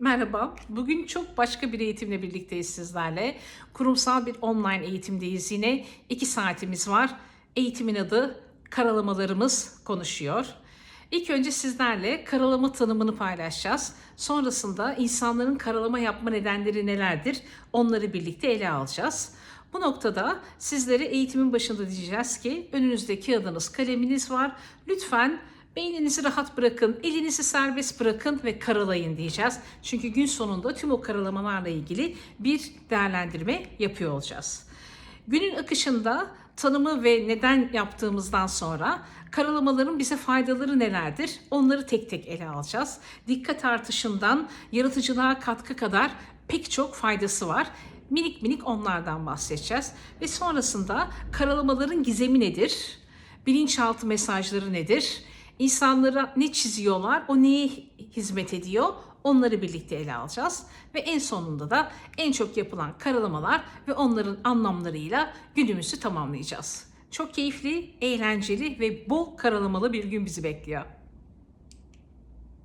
Merhaba. Bugün çok başka bir eğitimle birlikteyiz sizlerle. Kurumsal bir online eğitimdeyiz yine. 2 saatimiz var. Eğitimin adı Karalamalarımız Konuşuyor. İlk önce sizlerle karalama tanımını paylaşacağız. Sonrasında insanların karalama yapma nedenleri nelerdir? Onları birlikte ele alacağız. Bu noktada sizlere eğitimin başında diyeceğiz ki önünüzdeki adınız kaleminiz var. Lütfen Beyninizi rahat bırakın, elinizi serbest bırakın ve karalayın diyeceğiz. Çünkü gün sonunda tüm o karalamalarla ilgili bir değerlendirme yapıyor olacağız. Günün akışında tanımı ve neden yaptığımızdan sonra karalamaların bize faydaları nelerdir? Onları tek tek ele alacağız. Dikkat artışından yaratıcılığa katkı kadar pek çok faydası var. Minik minik onlardan bahsedeceğiz. Ve sonrasında karalamaların gizemi nedir? Bilinçaltı mesajları nedir? İnsanlara ne çiziyorlar, o neye hizmet ediyor onları birlikte ele alacağız. Ve en sonunda da en çok yapılan karalamalar ve onların anlamlarıyla günümüzü tamamlayacağız. Çok keyifli, eğlenceli ve bol karalamalı bir gün bizi bekliyor.